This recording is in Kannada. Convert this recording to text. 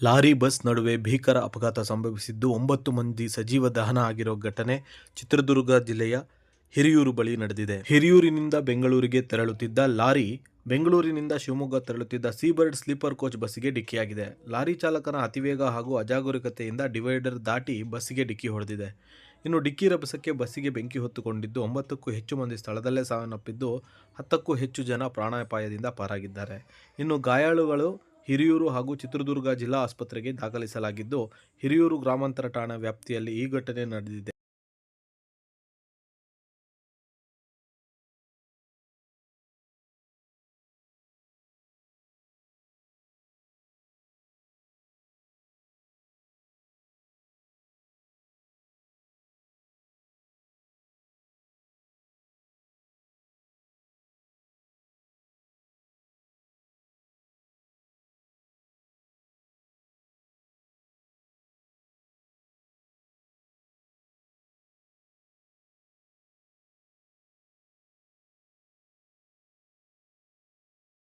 ಲಾರಿ, ಬಸ್ ನಡುವೆ ಭೀಕರ ಅಪಘಾತ ಸಂಭವಿಸಿದ್ದು ಒಂಬತ್ತು ಮಂದಿ ಸಜೀವ ದಹನ ಆಗಿರೋ ಘಟನೆ ಚಿತ್ರದುರ್ಗ ಜಿಲ್ಲೆಯ ಹಿರಿಯೂರು ಬಳಿ ನಡೆದಿದೆ. ಹಿರಿಯೂರಿನಿಂದ ಬೆಂಗಳೂರಿಗೆ ತೆರಳುತ್ತಿದ್ದ ಲಾರಿ, ಬೆಂಗಳೂರಿನಿಂದ ಶಿವಮೊಗ್ಗ ತೆರಳುತ್ತಿದ್ದ ಸೀಬರ್ಡ್ ಸ್ಲೀಪರ್ ಕೋಚ್ ಬಸ್ಸಿಗೆ ಡಿಕ್ಕಿಯಾಗಿದೆ. ಲಾರಿ ಚಾಲಕನ ಅತಿವೇಗ ಹಾಗೂ ಅಜಾಗರೂಕತೆಯಿಂದ ಡಿವೈಡರ್ ದಾಟಿ ಬಸ್ಸಿಗೆ ಡಿಕ್ಕಿ ಹೊಡೆದಿದೆ. ಇನ್ನು ಡಿಕ್ಕಿ ರಭಸಕ್ಕೆ ಬಸ್ಸಿಗೆ ಬೆಂಕಿ ಹೊತ್ತುಕೊಂಡಿದ್ದು ಒಂಬತ್ತಕ್ಕೂ ಹೆಚ್ಚು ಮಂದಿ ಸ್ಥಳದಲ್ಲೇ ಸಾವನ್ನಪ್ಪಿದ್ದು ಹತ್ತಕ್ಕೂ ಹೆಚ್ಚು ಜನ ಪ್ರಾಣಾಪಾಯದಿಂದ ಪಾರಾಗಿದ್ದಾರೆ. ಇನ್ನು ಗಾಯಾಳುಗಳು ಹಿರಿಯೂರು ಹಾಗೂ ಚಿತ್ರದುರ್ಗ ಜಿಲ್ಲಾ ಆಸ್ಪತ್ರೆಗೆ ದಾಖಲಿಸಲಾಗಿದ್ದು ಹಿರಿಯೂರು ಗ್ರಾಮಾಂತರ ಠಾಣಾ ವ್ಯಾಪ್ತಿಯಲ್ಲಿ ಈ ಘಟನೆ ನಡೆದಿದೆ.